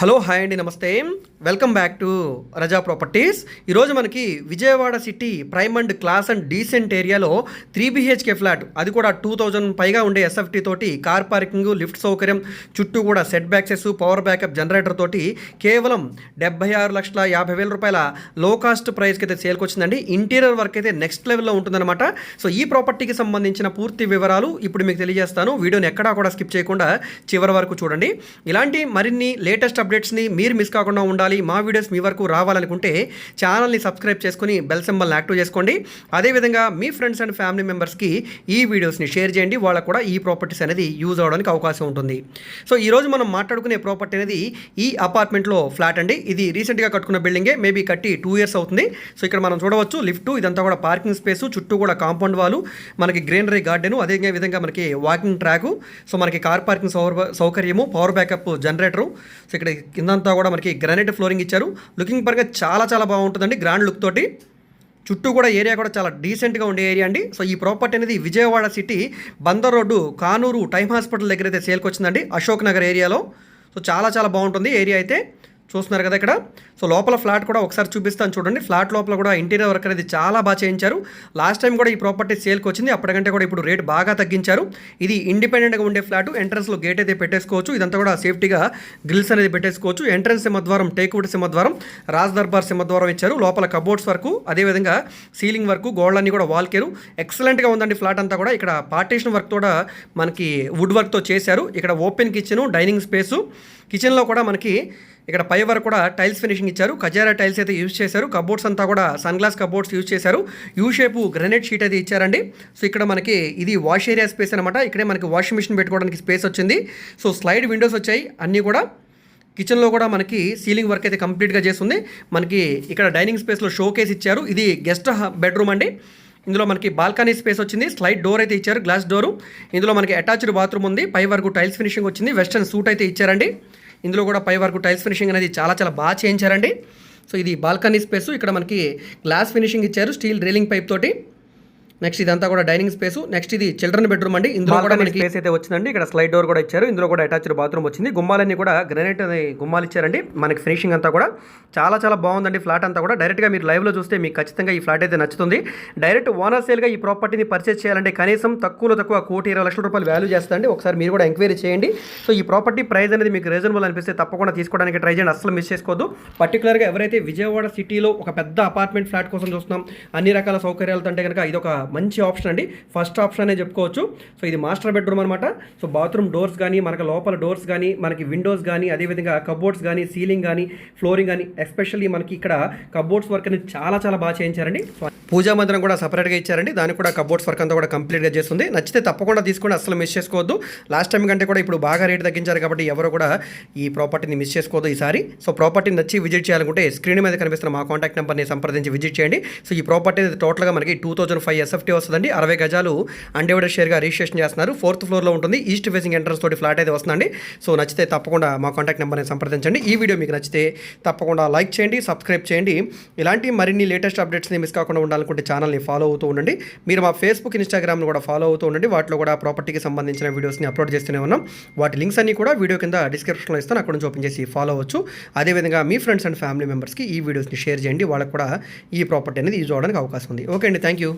Hello hi అండి నమస్తే. Welcome back to Raza properties. ఈరోజు మనకి Vijayawada city prime and class and decent ఏరియాలో త్రీ బీహెచ్కే ఫ్లాట్. అది కూడా టూ థౌజండ్ పైగా ఉండే ఎస్ఎఫ్టీ తోటి కార్ పార్కింగ్ లిఫ్ట్ సౌకర్యం చుట్టూ కూడా setbacks power backup generator తోటి కేవలం డెబ్బై ఆరు లక్షల యాభై వేల రూపాయల లో కాస్ట్ ప్రైస్కి అయితే సేల్కి వచ్చిందండి. ఇంటీరియర్ వర్క్ అయితే నెక్స్ట్ లెవెల్లో ఉంటుందన్నమాట. సో ఈ ప్రాపర్టీకి సంబంధించిన పూర్తి వివరాలు ఇప్పుడు మీకు తెలియజేస్తాను. వీడియోని ఎక్కడా కూడా స్కిప్ చేయకుండా చివరి వరకు చూడండి. ఇలాంటి మరిన్ని లేటెస్ట్ అప్డేట్స్ని మీరు మిస్ కాకుండా ఉండాలి. మా వీడియోస్ మీ వరకు రావాలనుకుంటే ఛానల్ని సబ్స్క్రైబ్ చేసుకుని బెల్ సింబల్ని యాక్టివ్ చేసుకోండి. అదేవిధంగా మీ ఫ్రెండ్స్ అండ్ ఫ్యామిలీ మెంబర్స్కి ఈ వీడియోస్ని షేర్ చేయండి. వాళ్ళకు కూడా ఈ ప్రాపర్టీస్ అనేది యూజ్ అవడానికి అవకాశం ఉంటుంది. సో ఈరోజు మనం మాట్లాడుకునే ప్రాపర్టీ అనేది ఈ అపార్ట్మెంట్లో ఫ్లాట్ అండి. ఇది రీసెంట్గా కట్టుకున్న బిల్డింగే. మేబీ కట్టి టూ ఇయర్స్ అవుతుంది. సో ఇక్కడ మనం చూడవచ్చు లిఫ్ట్ ఇదంతా కూడా పార్కింగ్ స్పేస్ చుట్టూ కూడా కాంపౌండ్ వాలు మనకి గ్రీనరీ గార్డెను అదే విధంగా మనకి వాకింగ్ ట్రాకు సో మనకి కార్ పార్కింగ్ సౌర సౌకర్యము పవర్ బ్యాకప్ జనరేటరు. సో ఇక్కడ కిందంతా కూడా మనకి గ్రానైట్ ఫ్లోరింగ్ ఇచ్చారు. లుకింగ్ పరంగా చాలా చాలా బాగుంటుందండి గ్రాండ్ లుక్ తోటి. చుట్టూ కూడా ఏరియా కూడా చాలా డీసెంట్గా ఉండే ఏరియా అండి. సో ఈ ప్రాపర్టీ అనేది Vijayawada city Bandar road Kanuru time hospital దగ్గర అయితే సేల్కి వచ్చిందండి అశోక్ నగర్ ఏరియాలో సో చాలా చాలా బాగుంటుంది ఏరియా అయితే. చూస్తున్నారు కదా ఇక్కడ. సో లోపల ఫ్లాట్ కూడా ఒకసారి చూపిస్తాను చూడండి. ఫ్లాట్ లోపల కూడా ఇంటీరియర్ వర్క్ అనేది చాలా బాగా చేయించారు. లాస్ట్ టైం కూడా ఈ ప్రాపర్టీ సేల్కి వచ్చింది. అప్పటికంటే కూడా ఇప్పుడు రేట్ బాగా తగ్గించారు. ఇది ఇండిపెండెంట్గా ఉండే ఫ్లాట్. ఎంట్రన్స్లో గేట్ అయితే పెట్టేసుకోవచ్చు. ఇదంతా కూడా సేఫ్టీగా గ్రిల్స్ అనేది పెట్టేసుకోవచ్చు. ఎంట్రన్స్ సింహద్వారం టేక్వుడ్ సింహద్వారం రాజ్ దర్బార్ సింహద్వారం ఇచ్చారు. లోపల కబోర్డ్స్ వరకు అదేవిధంగా సీలింగ్ వరకు గోళ్ళన్నీ కూడా వాల్కేరు ఎక్సలెంట్గా ఉందండి ఫ్లాట్ అంతా కూడా. ఇక్కడ పార్టీషన్ వర్క్ కూడా మనకి వుడ్ వర్క్తో చేశారు. ఇక్కడ ఓపెన్ కిచెను డైనింగ్ స్పేసు కిచెన్లో కూడా మనకి ఇక్కడ పై వరకు కూడా టైల్స్ ఫినిషింగ్ ఇచ్చారు. కజారా టైల్స్ అయితే యూజ్ చేశారు. కబోర్డ్స్ అంతా కూడా సన్ గ్లాస్ కబోర్డ్స్ యూజ్ చేశారు. యూ షేపు గ్రనైట్ షీట్ అయితే ఇచ్చారండి. సో ఇక్కడ మనకి ఇది వాష్ ఏరియా స్పేస్ అనమాట ఇక్కడే మనకి వాషింగ్ మిషన్ పెట్టుకోవడానికి స్పేస్ వచ్చింది. సో స్లైడ్ విండోస్ వచ్చాయి అన్నీ కూడా. కిచెన్లో కూడా మనకి సీలింగ్ వర్క్ అయితే కంప్లీట్గా చేస్తుంది. మనకి ఇక్కడ డైనింగ్ స్పేస్లో షో కేస్ ఇచ్చారు. ఇది గెస్ట్ బెడ్రూమ్ అండి. ఇందులో మనకి బాల్కనీ స్పేస్ వచ్చింది. స్లైడ్ డోర్ అయితే ఇచ్చారు. Glass door. ఇందులో మనకి అటాచ్డ్ బాత్రూమ్ ఉంది. పై వరకు టైల్స్ ఫినిషింగ్ వచ్చింది. వెస్టర్న్ సూట్ అయితే ఇచ్చారండి. ఇందులో కూడా పై వరకు టైల్స్ ఫినిషింగ్ అనేది చాలా చాలా బాగా చేయించారండి. సో ఇది బాల్కనీ స్పేస్. ఇక్కడ మనకి గ్లాస్ ఫినిషింగ్ ఇచ్చారు స్టీల్ డ్రిల్లింగ్ పైప్ తోటి. నెక్స్ట్ ఇదంతా కూడా డైనింగ్ స్పేస్. నెక్స్ట్ ఇది చిల్డ్రన్ బెడ్రూమ్ అండి. ఇందులో కూడా మనకి స్పేస్ అయితే వచ్చిందండి. ఇక్కడ స్లైడ్ డోర్ కూడా ఇచ్చారు. ఇందులో కూడా అటాచ్డ్ బాత్రూమ్ వచ్చింది. గుమ్మాలన్నీ కూడా గ్రానైట్ గుమ్మాలు ఇచ్చారండి. మనకి ఫినిషింగ్ అంతా కూడా చాలా చాలా బాగుందండి ఫ్లాట్ అంతా కూడా. డైరెక్ట్గా మీరు లైవ్లో చూస్తే మీకు ఖచ్చితంగా ఈ ఫ్లాట్ అయితే నచ్చుతుంది. డైరెక్ట్ ఓనర్ సేల్గా ఈ ప్రాపర్టీని పర్చేస్ చేయాలంటే కనీసం తక్కువలో తక్కువ కోటి ఇరవై లక్షల రూపాయలు వాల్యూ చేస్తాండి ఒకసారి మీరు కూడా ఎంక్వైరీ చేయండి. సో ఈ ప్రాపర్టీ ప్రైస్ అనేది మీకు రీజనబుల్ అనిపిస్తే తప్పకుండా తీసుకోవడానికి ట్రై చేయండి. అసలు మిస్ చేసుకోవద్దు. పర్టికులర్గా ఎవరైతే విజయవాడ సిటీలో ఒక పెద్ద అపార్ట్మెంట్ ఫ్లాట్ కోసం చూస్తున్నాం అన్ని రకాల సౌకర్యాలతో అంటే కనుక ఇది ఒక మంచి ఆప్షన్ అండి. ఫస్ట్ ఆప్షన్ అనే చెప్పుకోవచ్చు. సో ఇది మాస్టర్ బెడ్రూమ్ అనమాట సో బాత్రూమ్ డోర్స్ కానీ మనకి లోపల డోర్స్ కానీ మనకి విండోస్ కానీ అదేవిధంగా కబోర్డ్స్ కానీ సీలింగ్ కానీ ఫ్లోరింగ్ కానీ ఎస్పెషల్లీ మనకి ఇక్కడ కబోర్డ్స్ వర్క్ అనేది చాలా చాలా బాగా చేయించారండి. పూజా మందిరం కూడా సపరేట్గా ఇచ్చారండి. దానికి కూడా కబోర్డ్స్ వర్క్ అంతా కూడా కంప్లీట్గా చేస్తుంది. నచ్చితే తప్పకుండా తీసుకొని అసలు మిస్ చేసుకోవద్దు. లాస్ట్ టైం కంటే కూడా ఇప్పుడు బాగా రేట్ తగ్గించారు కాబట్టి ఎవరు కూడా ఈ ప్రాపర్టీని మిస్ చేసుకోవద్దు ఈసారి. సో ప్రాపర్టీ నచ్చి విజిట్ చేయాలనుకుంటే స్క్రీన్ మీద కనిపిస్తున్న మా కాంటాక్ట్ నెంబర్ని సంప్రదించి విజిట్ చేయండి. సో ఈ ప్రాపర్టీ టోటల్గా మనకి టూ థౌసండ్ ఫైవ్ ఫిఫ్టీ వస్తుందండి. అరవై గజాలు అన్డివైడెడ్ షేర్గా రిజిస్ట్రేషన్ చేస్తున్నారు. ఫోర్త్ ఫ్లోర్లో ఉంటుంది. ఈస్ట్ ఫేసింగ్ ఎంట్రన్స్ తోటి ఫ్లాట్ అయితే వస్తుందండి. సో నచ్చితే తప్పకుండా మా కాంటాక్ట్ నెంబర్ని సంప్రదించండి. ఈ వీడియో మీకు నచ్చితే తప్పకుండా లైక్ చేయండి సబ్స్క్రైబ్ చేయండి. ఇలాంటి మరిన్ని లేటెస్ట్ అప్డేట్స్ని మిస్ కాకుండా ఉండాలనుకుంటే ఛానల్ని ఫాలో అవుతూ ఉండండి. మీరు మా ఫేస్బుక్ ఇన్స్టాగ్రామ్ను కూడా ఫాలో అవుతూ ఉండండి. వాటిలో కూడా ప్రాపర్టీకి సంబంధించిన వీడియోస్ని అప్లోడ్ చేస్తూనే ఉన్నాం. వాటి లింక్స్ అన్ని కూడా వీడియో కింద డిస్క్రిప్షన్లో ఇస్తాను. అక్కడ నుంచి ఓపెన్ చేసి ఫాలో అవ్వచ్చు. అదేవిధంగా మీ ఫ్రెండ్స్ అండ్ ఫ్యామిలీ మెంబర్స్కి ఈ వీడియోస్ని షేర్ చేయండి. వాళ్ళకి కూడా ఈ ప్రాపర్టీ అనేది యూజ్ అవ్వడానికి అవకాశం ఉంది. ఓకే అండి. Thank you